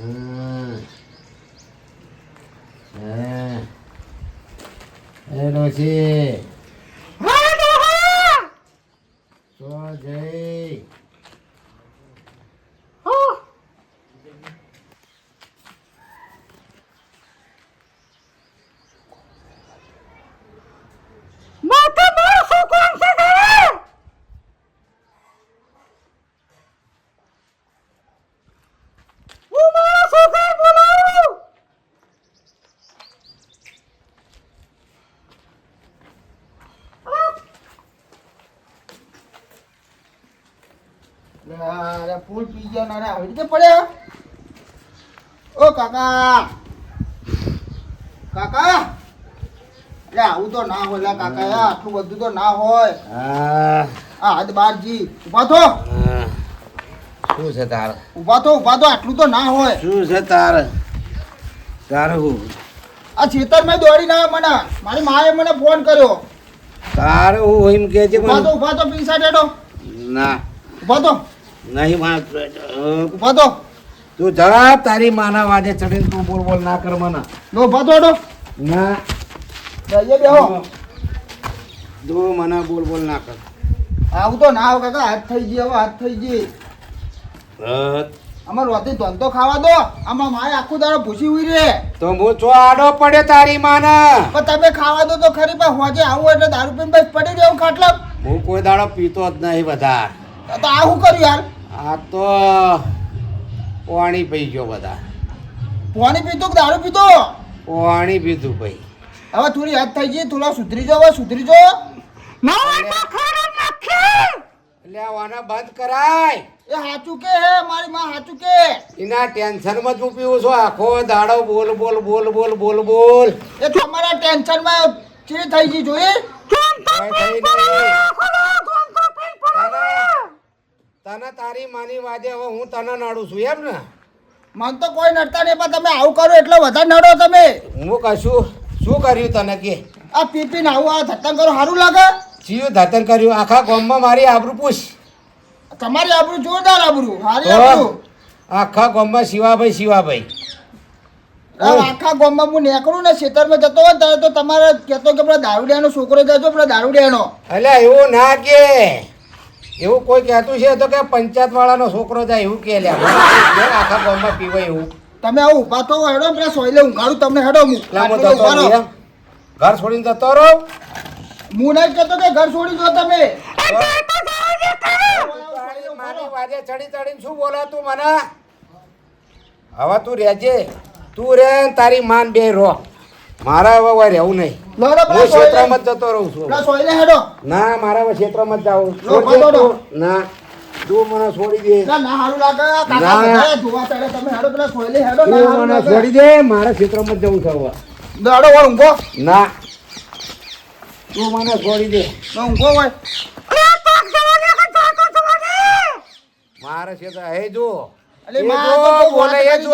એ ડોશી તો જઈ અરે ફૂલ પી ગયો ને આવી રીતે પડ્યો ઓ કાકા! કાકા! એટલે આવું તો ના હોય કાકા આટલું બધું તો ના હોય. હા. આ હાથ બારજી ઊભા થો. શું છે તાર? ઊભા થો આટલું તો ના હોય. શું છે તાર? તાર હું? આ મેં દોડીને આવે મને. મારી માએ મને ફોન કર્યો. તાર હું એમ કે છે ઊભા તો પણ તો પીસા ડેડો ના. ઊભા તો નહીં ઊભા તો તું. જા તારી માના વાજે ચડીને તું બોલ બોલ ના કર મને. નો ઊભા તો ડો ના. જઈએ બેહો તું મને બોલ બોલ ના કર. આવું તો ના આવ કાકા હાથ થઈ ગઈ હવે હાથ થઈ ગઈ. અમારો રોતી ધંધો ખાવા દો આમાં મારે આખું દાડો ભૂસી ઉઈ રે તો હું છો આડો પડે તારી માના. પણ તમે ખાવા દો તો ખરી પણ હોજે આવું એટલે દારૂ પીને બસ પડી રહ્યો ખાટલા. હું કોઈ દાડો પીતો જ નહીં બધા તો આ શું કર્યું યાર? આ તો પાણી પી ગયો બધા. પાણી પીતો કે દારૂ પીતો પાણી પીધું ભાઈ. હવે થોડી હાથ થઈ ગઈ થોડા સુધરી જાવ હવે સુધરી જો લેવાના બંધ કરાય. એ સાચું કે હે મારી માં સાચું કે? એના ટેન્શનમાં જ હું પીવું છું. આખો દાડો બોલ બોલ બોલ બોલ બોલ બોલ. એ તમારા ટેન્શનમાં ચી થઈ ગઈ. થઈ નહીં. તને- તારી માની વાજે હવે હું તને નડું છું એમ ને? મન તો કોઈ નડતા નહીં પણ તમે આવું કરો એટલે વધારે નડો તમે. હું કશું શું કર્યું તને કે? આ પીપી પીને આવું આ ધતન કરો સારું લાગે? જીવ ધતન કર્યું? આખા ગામમાં મારી આબરૂ પૂછ. તમારી આબરૂ જોરદાર આબરૂ હારી આબરૂ. આખા ગામમાં શિવાભાઈ શિવાભાઈ. આખા ગામમાં હું નીકળું ને ખેતરમાં જતો હોય ત્યારે તો તમારે કહેતો કે પેલા દારૂડિયાનો છોકરો જજો પેલા દારૂડિયાનો. એટલે એવું ના કે. એવું કોઈ કહેતું છે તો કે પંચાયત વાળાનો છોકરો જાય એવું કે આખા ગામમાં પીવાય એવું. તમે આવું ઊભા તો હેડો પેલા સોયલે ઊંઘાડું તમને હેડો હું? ઘર છોડીને જતો રહો? હું નહીં કહેતો કે ઘર છોડી દો તમે. માની વાજે ચડી ચડીને શું બોલે તું મને? હવે તું રહેજે. તું રે ને તારી માન બે રહો. મારા હવે હવે રહેવું નહીં. હું ક્ષેત્રમાં જ જતો રહું છું. ના મારા હવે ક્ષેત્રમાં જ જાઉં. ના તું મને છોડી દે. તું મને છોડી દે મારા ક્ષેત્રમાં જ જવું છે હવે દાડો હોય ઊંઘો. ના. તું મને છોડી દે. ઊંઘો હોય મારા ક્ષેત્ર હે જો. બોલે એ જો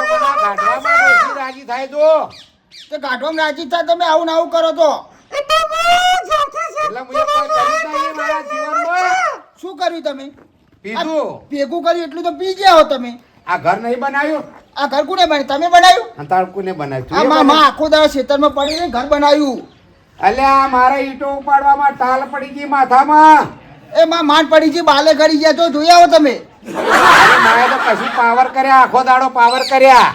જાય રાજી થાય ડોશી રાજી તે રાજી તમે આવું ને આવું કરો તો. એટલે હું કોઈ કર્યું નહીં મારા જીવનમાં. શું કર્યું તમે? પીધું. ભેગું કર્યું એટલું તો પી ગયા હો તમે. આ ઘર નહીં બનાવ્યું આ ઘર કોને બનાવ્યું તમે બનાવ્યું અને તાર કોને બનાવ્યું? આ માં? આખો દાડો ખેતરમાં પડીને ઘર બનાવ્યું અલ્યા મારા ઈંટો ઉપાડવામાં ટાલ પડી ગઈ માથામાં. એ માં માંડ પડી ગઈ બાલે કરી ગયા તો જોઈ આવો તમે. અરે તો કશું પાવર કર્યા આખો દાડો પાવર કર્યા.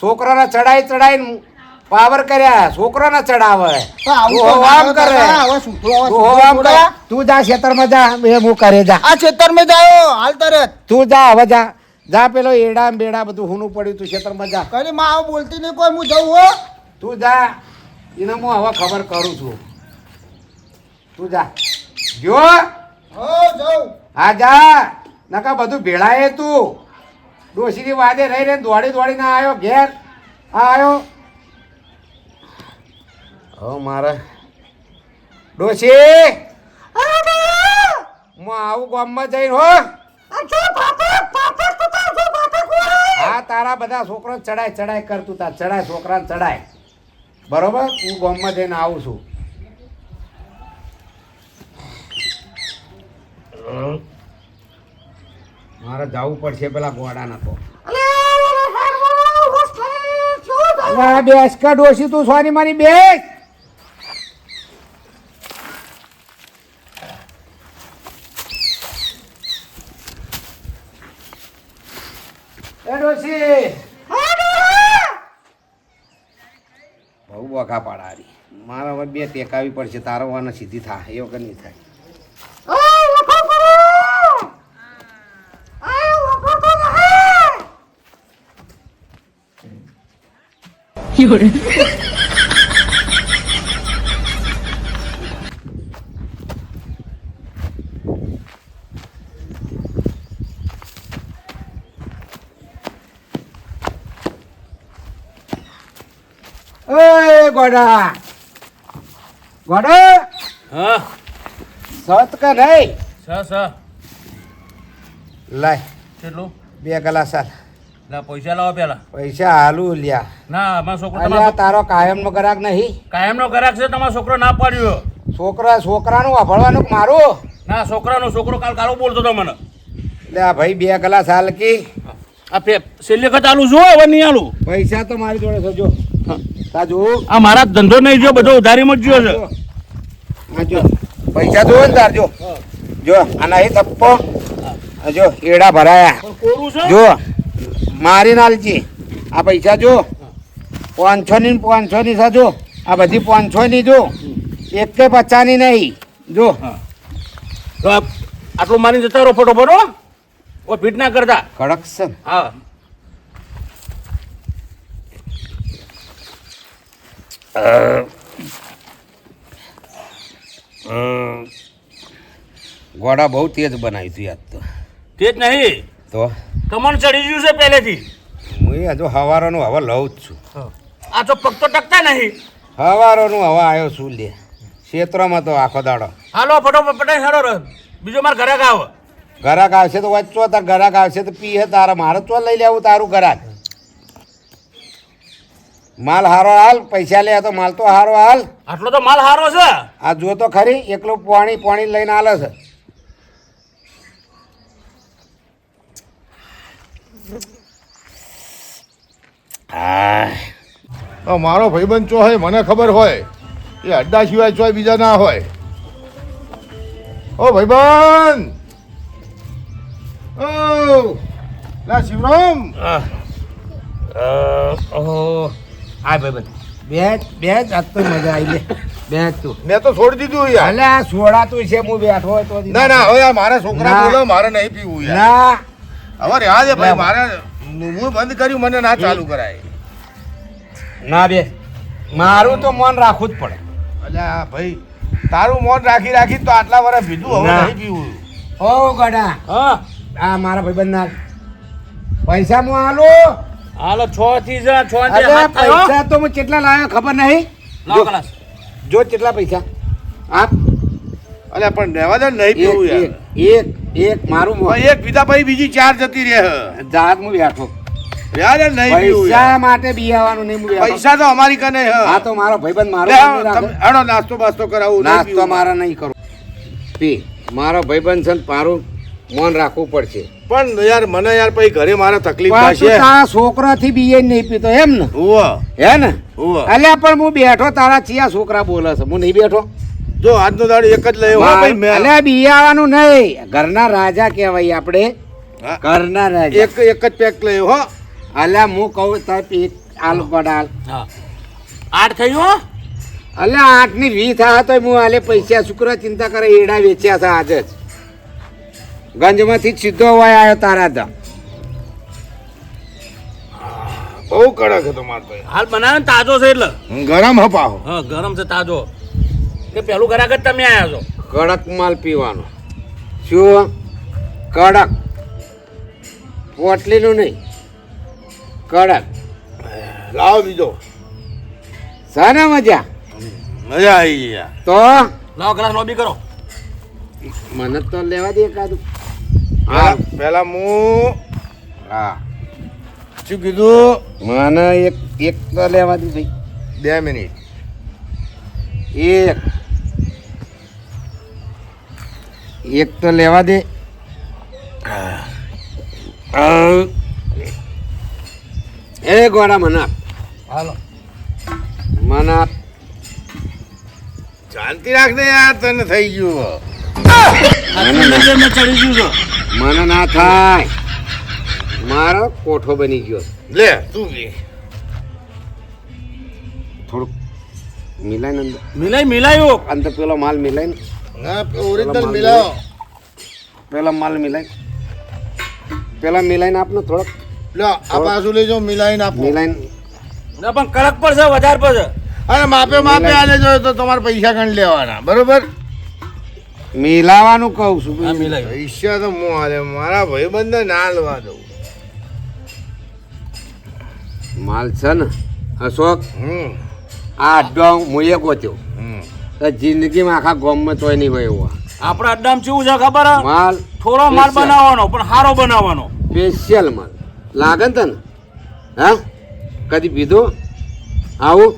છોકરાને ચડાઈ ચડાઈ પાવર કર્યા. છોકરાને ચડાવે આમ ના કરે. કરે. હવે સૂતરો, હવે તું જા. કર. તું ખેતરમાં જા એ હું કરે જા. આ ખેતરમાં જાઓ હાલ તરત. તું જા હવે જા. જા પેલો એડા બેડા બધું હુનું પડ્યું તું ખેતરમાં જા. કરી માં આવું બોલતી નહીં કોઈ હું જઉં હો. તું જા. એને હું હવે ખબર કરું છું. તું જા. જો હો જઉં. હા જા. નકા બધું ભેળાય તું. ડોસીની વાદે રહી રહીને દોડી દોડીને આવ્યો ઘેર. આ આવ્યો હવે મારે. ડોસી હું આવું ગામમાં જઈને હો. હા? તારા બધા છોકરા ચડાય ચડાય કરતું તા ચડાય છોકરાને ચડાય. બરોબર? હું ગામમાં જઈને આવું છું. મારે જવું પડશે પેલા ગોડા નતો અલ્યા, બેસ કા ડોસી તું સોની મારી બેસ એ ડોસી બહુ વખા પાડારી મારા હવે બે ટેકાવી પડશે તારો વાને સીધી થાય એ વખત નહીં થાય. એ ગોડા ગોડા હા સત કે નહીં સ સ લાય કેટલું બે ગલાસ હાલ ના પૈસા લાવો પેલા. પૈસા હાલુ લ્યા. ના અમારો છોકરો તમારો તારો કાયમનો ગ્રાહક નહીં. કાયમનો ગ્રાહક છે તમારો છોકરો ના પડ્યો. છોકરા છોકરાનું વાપરવાનું મારું? ના છોકરાનો છોકરો કાલ કાલો બોલતો હતો મને. લે આ ભાઈ બે કલાક હાલ કી. આ પે છેલ્લી વખત આલું હવે નહીં આલું. પૈસા તો મારી જોડે છે જો. તા જો આ મારા ધંધો નહીં જો બધો ઉધારીમાં જ ગયો છે. જો. પૈસા જો ને તાર જો. જો આ નહીં થપ્પો જો એડા ભરાયા. જો. મારી નાલજી. આ પૈસા જો. પાંચસોની પાંચસોની છે જો. આ બધી પાંચસોની જો. એક કે પચાની નહીં. જો. તો આટલું મારી જતા રહો ફોટો ફોટો ઓ ફીટ ના કરતા. કડક છે. હા. ગોડા બહુ તેજ બનાવી તું યાદ તો. તે જ નહીં. તો? કમણ ચડી ગયું છે પહેલેથી. હું હજુ હવારોનું હવા લઉં જ છું. આ તો પગ તો ટકતા નહીં. હવારોનું હવા આવ્યો છું લે. ક્ષેત્રમાં તો આખો દાડો. હાલો ફટોફટ પટાઈ સારો બીજો મારે ઘરે આવો. ગરાક આવશે તો વચ્ચો તાર ગરાક આવશે તો પીએ તારે. મારે તો લઈ લેવું તારું ગરાક માલ હારો હાલ પૈસા લે તો માલ તો હારો હાલ. આટલો તો માલ સારો છે. આ જો તો ખરી એકલું પાણી પાણી લઈને હાલે છે આ તો મારો ભાઈબંધ ચો હોય મને ખબર હોય. એ અડ્ડા સિવાય ચોય બીજા ના હોય. ઓ ભાઈબંધ! ઓ! લા શિવરામ! ઓહો. આ ભાઈ બે બેચ બેચ આજ તો મજા આવી લે. બેચ તું. મેં તો છોડી દીધું યાર. અલે આ સોડાતું છે હું બેઠો હોય તો ના ના હવે મારા છોકરા બોલો મારે નહીં પીવું યાર. ના. હવે રહ્યા દે ભાઈ મારે હું બંધ કર્યું મને ના ચાલુ કરાય. ના બે મારું તો મન રાખવું જ પડે. અલ્યા ભાઈ તારું મોન રાખી રાખી તો આટલા વર્ષ પીધું હવે. નહીં પીવું ઓ ગડા. હા. આ મારા ભાઈબંધ ના પૈસા હું આલો હાલો છ થી જા છ. પૈસા તો હું કેટલા લાવ્યો ખબર નહીં? જો કેટલા પૈસા. આપ અલ્યા પણ રહેવા દે નહીં એક પીવું યાર. એક. એક મારું એક પીતા પછી બીજી ચાર જતી રહે. જાત હું બેઠો. યાર નહીં પૈસા. માટે બિયાવાનું નહીં પૈસા તો અમારી કને હે. તો મારો ભાઈબંધ મારો. હેડો નાસ્તો બાસ્તો કરાવું નાસ્તો મારા નહીં કરું. પી મારો ભાઈબંધ છે મારું મન રાખવું પડશે. પણ યાર મને યાર પછી ઘરે મારે તકલીફ થશે તારા છોકરાથી બીએ નહીં પીતો એમ ને? હે ને? અલ્યા પણ હું બેઠો તારા ચિયા છોકરા બોલે છે. હું નહીં બેઠો? જો આજનો દાડો એક જ લઈ હો ભાઈ મેં અલ્યા બિયાવાનું નહીં. ઘરના રાજા કહેવાય આપણે. ઘરના રાજા. એક એક જ પેક લઈ હો. અલ્યા હું કહું તો પી આલ પડાલ. આઠ થયું હો? અલ્યા આઠની વી થયા તો હું આલે પૈસા શુક્ર ચિંતા કરે એડા વેચ્યા છે આજે જ. ગંજમાંથી જ સીધો હોય આવ્યો તારા તો બહુ કડક હતો માર ભાઈ. હાલ બનાવે ને તાજો છે એટલે. ગરમ હપાવો હા ગરમ છે તાજો. કે પેલું ઘરાક જ તમે આવ્યા છો? કડક માલ પીવાનો. શું કડક. પોટલીનું નહીં. કડક. લાવો બીજો. સાને મજા? મજા આવી ગયા તો? લાવો ગ્લાસ લોબી કરો. મને તો લેવા દે એકાદું. હા. પેલા હું હા. શું કીધું? મને એક એક તો લેવા દે ભાઈ. બે મિનિટ. એક. એક તો લેવા દે. એ ગોરા મને આપ. હાલો. મને આપ. શાંતિ રાખ ને યાર તને થઈ ગયું મને ચડી ગયું મને ના થાય. મારો કોઠો બની ગયો. લે તું બી. થોડુંક મિલાય ને મિલાય મિલાઈ મિલાયું. અંદર પેલો માલ મિલાય ને. ના ઓરિજિનલ મિલાવો પેલા માલ મિલાય પેલા મિલાઈને આપને થોડોક લો આ પાછું લઈ જાઓ મિલાઈને આપો મિલાઈને ના પણ કડક પડશે વધારે પડશે અરે માપે માપે આલે જોઈએ તો તમારે પૈસા ગણ લેવાના બરોબર મિલાવાનું કહું છું હા પૈસા તો હું હાલે મારા ભાઈબંધને ના લેવા દઉં માલ છે ને અશોક હમ આ અડ્ડો હું એક ગોત્યો હમ જિંદગીમાં આખા ગોમમાં તોય નહીં હોય એવું. આપણા અડ્ડામાં કેવું છે ખબર? હે? માલ થોડો માલ બનાવવાનો પણ સારો બનાવવાનો. સ્પેશિયલ માલ. લાગે ને તને? હા? કદી પીધો? આવું?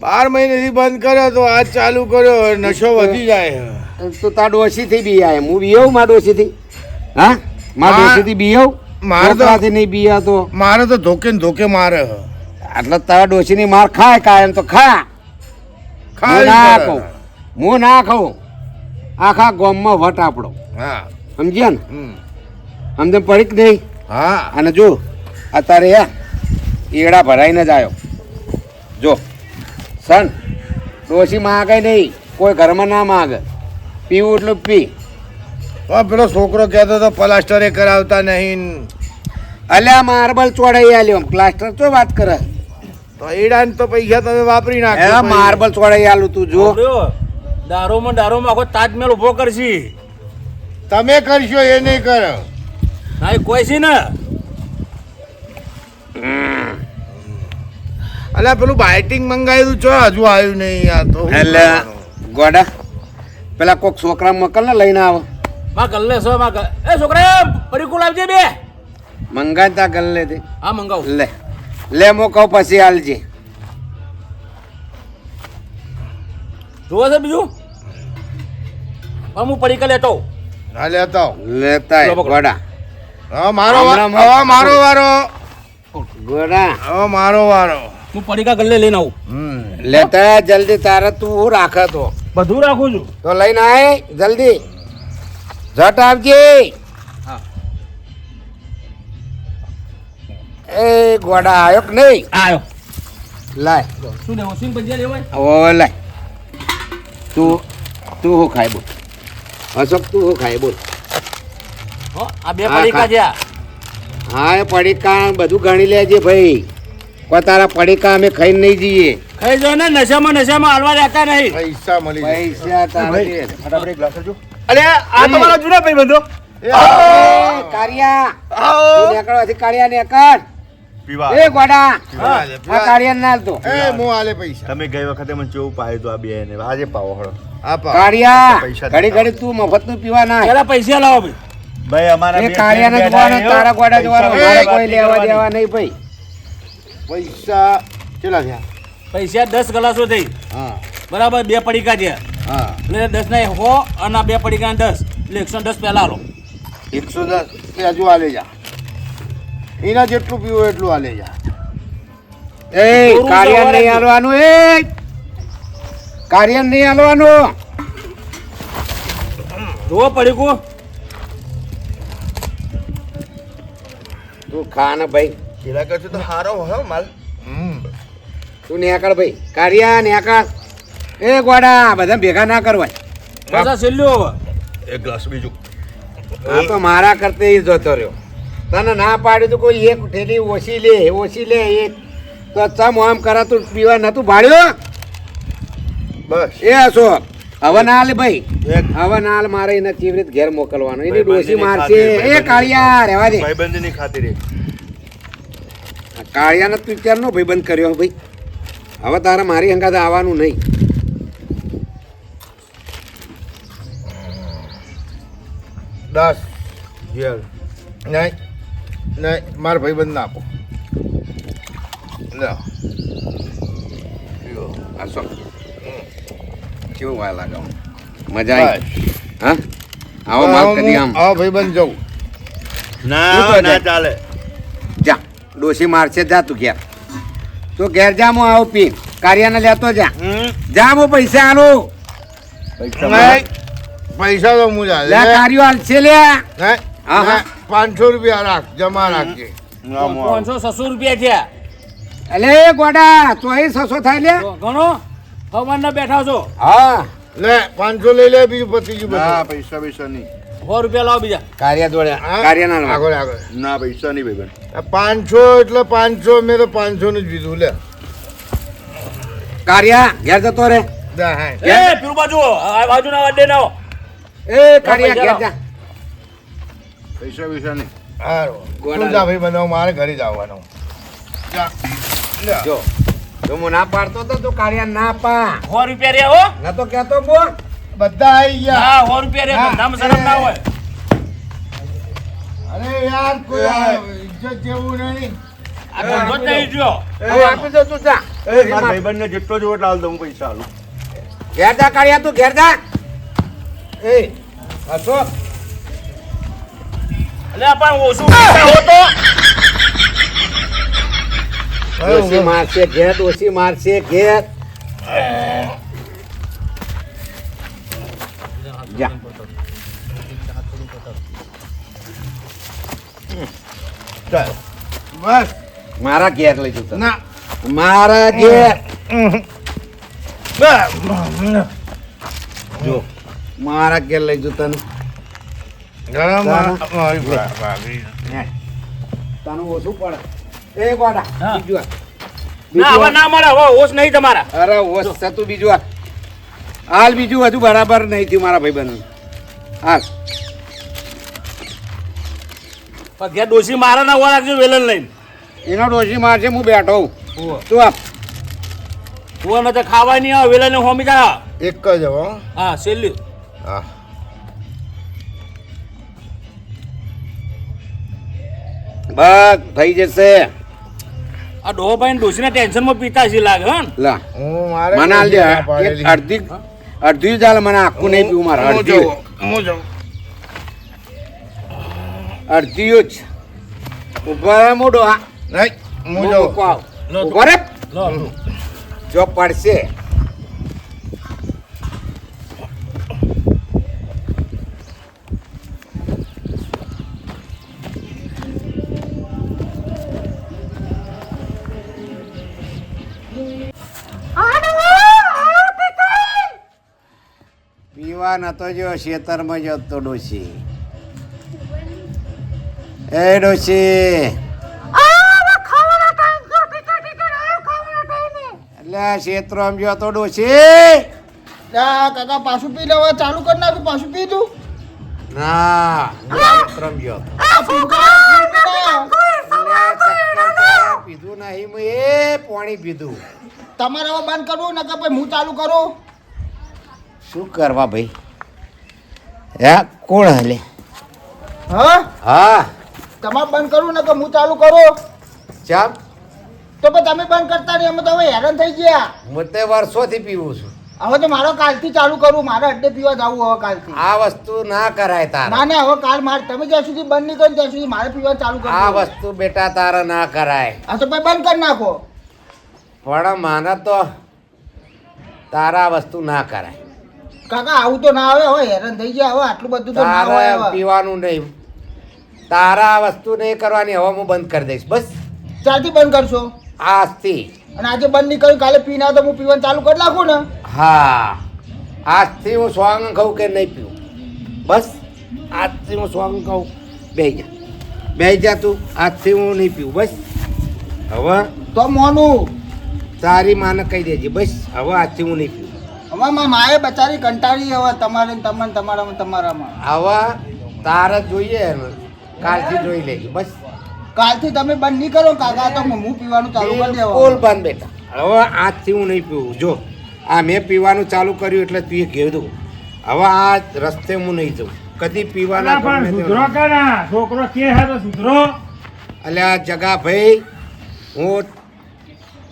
બાર મહિનેથી બંધ કર્યો તો આજ ચાલુ કર્યો નશો વધી જાય તો તાર ડોસીથી બી આવે હું બીયવ માર ડોસીથી હા? માર ડોસીથી બી બીયવ? મારે તો- નહીં બી તો મારે તો ધોકે ને ધોકે મારે. એટલે તારા ડોસીની માર ખાય કાયમ તો ખા. હું ના. કહું હું ના ખાઉં. આખા ગામમાં વટ આપણો. હા. સમજ્યા ને. સમજણ પડી કે નહીં. હા. અને જો અત્યારે ઈડા ભરાઈને જ આવ્યો જો સન ડોશી માગે નહીં. કોઈ ઘરમાં ના માગે. પીવું એટલું પી. પેલો છોકરો કહેતો તો પ્લાસ્ટર કરાવતા નહીં. અલ્યા માર્બલ ચોડાઈ આલ્યો. પ્લાસ્ટર તો વાત કરે. તો એડા તો પૈસા તમે વાપરી નાખો એ માર્બલ છોડાઈ આલું તું જો. જોયો? દારૂમાં દારૂમાં આખો તાજમહેલ ઊભો કરશી. તમે કરશો એ નહીં કરો. ના એ કોઈ છે ને? અલ્યા પેલું બાઇટિંગ મંગાવ્યું છો હજુ આવ્યું નહીં યાર તો એટલે ગોડા પેલા કોક છોકરા મકલ ને લઈને આવો. માં ગલ્લે છો માં. એ છોકરા પડીકું આવજે બે. મંગાતા ગલ્લે થી હા મંગાવ. લે. લે મો કહું પછી હાલજે. જોવે છે બીજું? હા હું પડીકા લેતો. ના લેતો. લેતા ગોડા. હા મારો વારો મારો વારો. ગોડા. હા મારો વારો. હું પડીકા ગલ્લે લઈને આવું. લેતા જલ્દી તારે તું હું રાખે તો. બધું રાખું છું. તો લઈને આય જલ્દી. ઝટ આવજે. એ ગોડા આવ્યો કે નહીં? આયો. લાય. શું લેવું? સિંગ ભજીયા લેવાય ઓ લાય. તું તું હું ખાય બોલ. અશોક તું હું ખાય બોલ. હો આ બે પડીકા ખા. હા એ પડીકા બધું ગણી લેજે ભાઈ. કોઈ તારા પડીકા અમે ખાઈ નહીં જઈએ. ખાઈ જો ને નશામાં નશામાં હાલવા રહેતા નહીં. પૈસા મળી પૈસા તારે. ફટાફટ એક ગ્લાસ જો અરે આ તમારા જૂના ભાઈ બંધો તું નીકળવાથી નીકળ. પીવા એ ગોડા આ કાળિયા ના હાલતો એ હું આલે પૈસા. તમે ગઈ વખતે મને કેવું પાયું હતું આ બે ને આજે પાવો હળો. આપા કાળિયા ઘડી ઘડી તું મફતનું પીવા ના પેલા પૈસા લાવો ભાઈ. ભાઈ અમારા બે કાળિયા ને જોવાનો તારા ગોડા જોવાનો મારે કોઈ લેવા દેવા નહીં ભાઈ. પૈસા કેટલા થયા? પૈસા દસ ગ્લાસો થઈ. હા. બરાબર બે પડીકા છે. હા. એટલે દસ ના હો અને બે પડીકા દસ. એટલે એકસો દસ પહેલા લો એકસો દસ હજુ આલે જા. એના જેટલું પીવું એટલું આલે જા એ કાર્ય નહીં જ. હાલવાનું એ કાળિયા નહીં હાલવાનું. પડ્યું કો તું ખા ને ભાઈ. પેલા કરશું તો સારો હો માલ. હમ. તું નેકળ ભાઈ. કાળિયા નેકળ એ ગોડા બધા ભેગા ના કરવાય. પાછા છેલ્લું હવે. એક ગ્લાસ બીજું. આ તો મારા કરતે ઈ જતો રહ્યો. તને ના પાડ્યું તો કોઈ એક ઠેલી ઓછી લે ઓછી લે એ તો ચમ આમ કરા તું પીવા નતું ભાડ્યો? બસ. એ હશો હવે ના હાલ ભાઈ. હવે ના હાલ મારે એને ચીવરીત ઘેર મોકલવાનો. એની ડોસી મારશે. એ કાળિયા રહેવા દે. ભાઈબંધની ખાતર એક કાળિયાને તું ક્યારનો ભાઈબંધ કર્યો ભાઈ. હવે તારે મારી હંગાત આવવાનું નહીં. દસ. નહીં. નહીં મારા ભાઈબંધ ના આપો. લ્યો. હશો કેવું વા લાગે મજા આવી. હા? આવો માલ કદી આમ. આવો ભાઈબંધ જવું તું ના ના જા. ચાલે. જા ડોશી મારશે જા તું ઘેર. તું ઘેર જા હું આવું પી. કાર્યાને લેતો જા. જા હું પૈસા આલું. પૈસા તો હું જા લે કાર્યો હાલશે લે. હા, હા. પાંચસો રૂપિયા રાખ જમા રાખજે. ના, પાંચસો છસો રૂપિયા થયા. અલે ગોડા તો અહીં સસો થાય લે. ઘણો ના બેઠા છો. હા લે પાંચસો લઈ લે બીજું પતી ગયું હા પૈસા પૈસા નહીં. સો રૂપિયા લાવો બીજા. કાર્ય દોડ્યા હા? કાર્યના લાવો. આગળ આગળ. ના પૈસા નહીં ભાઈ પાંચસો એટલે પાંચસો મેં તો પાંચસો નું જ લીધું લે. કાર્યા ઘેર જતો રે એ પેલું બાજુ આ બાજુના વાડે ના એ કાર્યા ઘેર જા. પૈસા પૈસા નહીં. ગોળા તું જા ભાઈ બનાવ મારે ઘરે જ. આવવાનું જા. જો જો હું ના પાડતો તો તું કાર્યા ના પા. સો રૂપિયા રહ્યા હો? ના તો કહેતો બો બધા આવી ગયા. હા સો રૂપિયા. શરમ ના હોય. અરે યાર કોઈ ઇજ્જત જેવું નહીં. આ ધંધો નહીં થયો હવે તું જા. એ મારા જેટલો જોવો એટલો હાલ દઉં પૈસા હાલું ઘેર જા કાઢ્યા તું ઘેર જા. એ હસો પણ ઓછું પૈસા હો તો. ડોશી મારશે ઘેર ઓછી મારશે ઘેર જા. બસ. મારા ઘેર લઈ જતો. ના. મારા ઘેર જો. મારા ઘેર લઈ જતો ને ગરમ ચાલો. મારી ભા- ભાભી. તને? ઓછું પડે. એ ગોડા હા. બીજું. ના હવે ના મળે હવે હોશ નહીં તમારા. અરે ઓછ થતું બીજું આ. હાલ બીજું હજુ બરાબર નહીં થયું મારા ભાઈ હાલ. પણ ઘેર ડોસી મારા ના હોય રાખજો વેલણ લઈને. એનો ડોશી મારશે હું બેઠો હું. તું આપ તું ને તો ખાવા નહીં આવે વેલણ હોમી જા એક જ હો. હા છેલ્લી. હા. બસ થઈ જશે. આ ડોહો ભાઈ ડોસીના ટેન્શનમાં પીતા છે લાગે હં લા હું મારે મને આલ દે. એક અડધી અડધી જ મને આખું નહીં પીવું મારે હું અડધી. હું જાઉં. અડધી જ. ઊભા મોડો આ નહીં, હું હું જાઉં. ઊભો રે લો. જો પડશે. પીવા નતો જો ખેતરમાં જતો ડોશી. એ ડોશી. એટલે ક્ષેત્રો આમ જો તો ડોશી. કાકા પાછું પી લેવા ચાલુ કરી નાખ્યું પાછું પી તું ના ક્ષેત્રો આમ જો. તો. આ ફૂંકા એટલે ચક્કર તો પીધું નહીં મેં એ પાણી પીધું. તમારે હવે બંધ કરવું નકર પછી હું ચાલુ કરું. શું કરવા ભાઈ? હે કોણ હલે? હા? હા. તમાર બંધ કરવું તો હું ચાલુ કરું. ચાલ. તો પણ તમે બંધ કરતા નહીં અમે તો હવે હેરાન થઈ ગયા. હું તે વર્ષોથી પીવું છું. હવે તો મારો કાલથી ચાલુ કરું મારે અડ્ડે પીવા જવું હવે કાલથી. આ વસ્તુ ના કરાય તારે. ના ના હવે કાલ મારે તમે જ્યાં સુધી બંધ નહીં કરો ત્યાં સુધી મારે પીવા ચાલુ આ વસ્તુ બેટા તારા ના કરાય. આ તો પછી બંધ કરી નાખો. પણ માને તો તારા વસ્તુ ના કરાય. કાકા આવું તો ના આવે હવે હેરાન થઈ ગયા હવે આટલું બધું તો ના હોય હવે પીવાનું નહીં. તારા વસ્તુ નહીં કરવાની હવે હું બંધ કરી દઈશ બસ. ચાલતી બંધ કરશો? આજથી. અને આજે બંધ નહીં કર્યું કાલે પી ના તો હું પીવાનું ચાલુ કરી નાખું ને? હા. આજથી હું સોંગ ખાઉં કે નહીં પીવું? બસ. આજથી હું સોંગ ખાઉં બે જા. બે જા તું. આજથી હું નહીં પીવું. બસ. હવે તો મોનું. તારી માને કહી દેજે બસ. હવે આજથી હું નહીં હવે મારી માએ બચારી કંટાળી હવે તમારે ને તમને તમારામાં તમારામાં. આવા તારે જોઈએ કાલથી જોઈ લેજો બસ. કાલથી તમે બંધ નહીં કરો કાકા તો હું પીવાનું ચાલુ કરી દેવા બોલ બંધ બેટા. હવે આજથી હું નહીં પીવું. જો આ મેં પીવાનું ચાલુ કર્યું એટલે તું એ કીધું હવે આ રસ્તે હું નહીં જઉં. કદી પીવાના પણ સુધરો કરા છોકરો કે હે તો સુધરો? એટલે આ જગા ભાઈ હું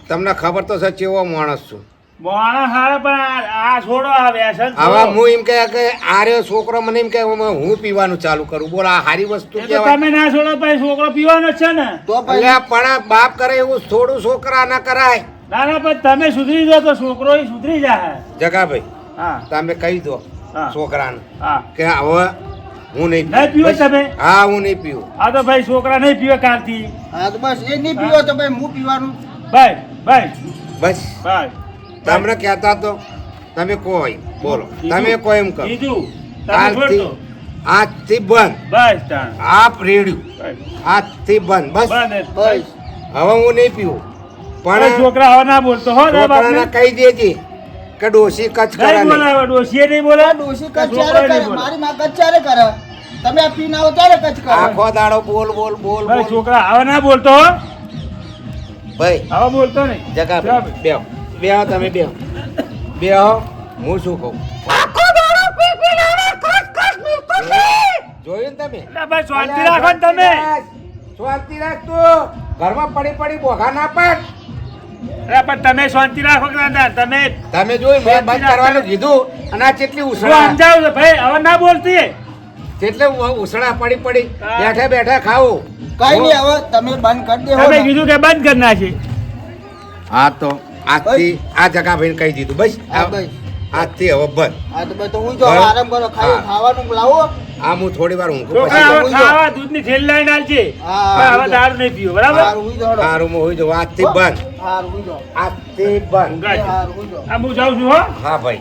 તમને ખબર તો છે કેવો માણસ છું. મોણા હારે પણ આ- છોડો આ વ્યસન હવે હું એમ કહે કે આર્યો છોકરો મને એમ કહે હું પીવાનું ચાલુ કરું. બોલ આ સારી વસ્તુ તમે ના છોડો છોકરો પીવાનો જ છે ને. તો પછી? અલ્યા પણ બાપ કરે એવું થોડું છોકરા ના કરાય. ના ના પણ તમે સુધરી જાઓ તો છોકરો સુધરી જાય જગાભાઈ હા. તમે કહી દો હા. છોકરાને હા. કે હવે હું નહીં નહીં પીવો તમે? હા હું નહીં પીવું. હા તો ભાઈ છોકરા નહીં પીવે કાલથી હા તો બસ એ નહીં પીવો તો ભાઈ હું પીવાનું? ભાઈ ભાઈ. બસ. ભાઈ. તમને કહેતા તો તમે કોઈ બોલો. તમે કોઈ એમ કહો. બીજું? આજથી આજથી બંધ. બસ આપ રેડ્યું. આજથી બંધ. બસ. હવે હું નહીં પીવું. પણ છોકરા હવે ના બોલતો. હો. છોકરાને કહી દેજે કે ડોસી કચ કરે. બોલાવે ડોશીએ નહીં બોલા? ડોસી ડોશી કચ ચારે કરે. મારી માં કચ ચારે કરે? તમે આ ના આવો ત્યારે કચ કરો? આખો દાડો બોલ બોલ બોલ બોલ. છોકરા હવે ના બોલતો હો. ભાઈ. હવે બોલતો નહીં. જગા ચાલ. બેહો આવો તમે બેહો બેહો હું શું કહું? જોયું ને તમે? શાંતિ રાખો તમે. શાંતિ રાખ તું. ઘરમાં પડી પડી બોઘા ના પાડ. અરે પણ તમે શાંતિ રાખો કે તમે તમે જોયું મેં બંધ કરવાનું કીધું. અને આ કેટલી ઉસળા સમજાવું છું ભાઈ હવે ના બોલતી. કેટલે ઉસળા પડી પડી. બેઠા બેઠા ખાવું. કઈ નહીં હવે તમે બંધ કરી દે તમે કીધું કે બંધ કરી નાખી. હા તો આજથી આ જગા ભાઈ કહી દીધું. બસ આજથી હવે બંધ. હા તો હું જો. આરામ કરો ખાઈ ખાવાનું લાવો? આ હું થોડી વાર ઊંઘું પછી. ખાવા દૂધની થેલી લઈને આવજે. હા, હવે દારૂ નહીં પીવો બરાબર? હું જો હોઈ જાઉં આજથી બંધ. હારું હું જો. આજથી બંધ. હું આ હું જાઉં છું હા. ભાઈ.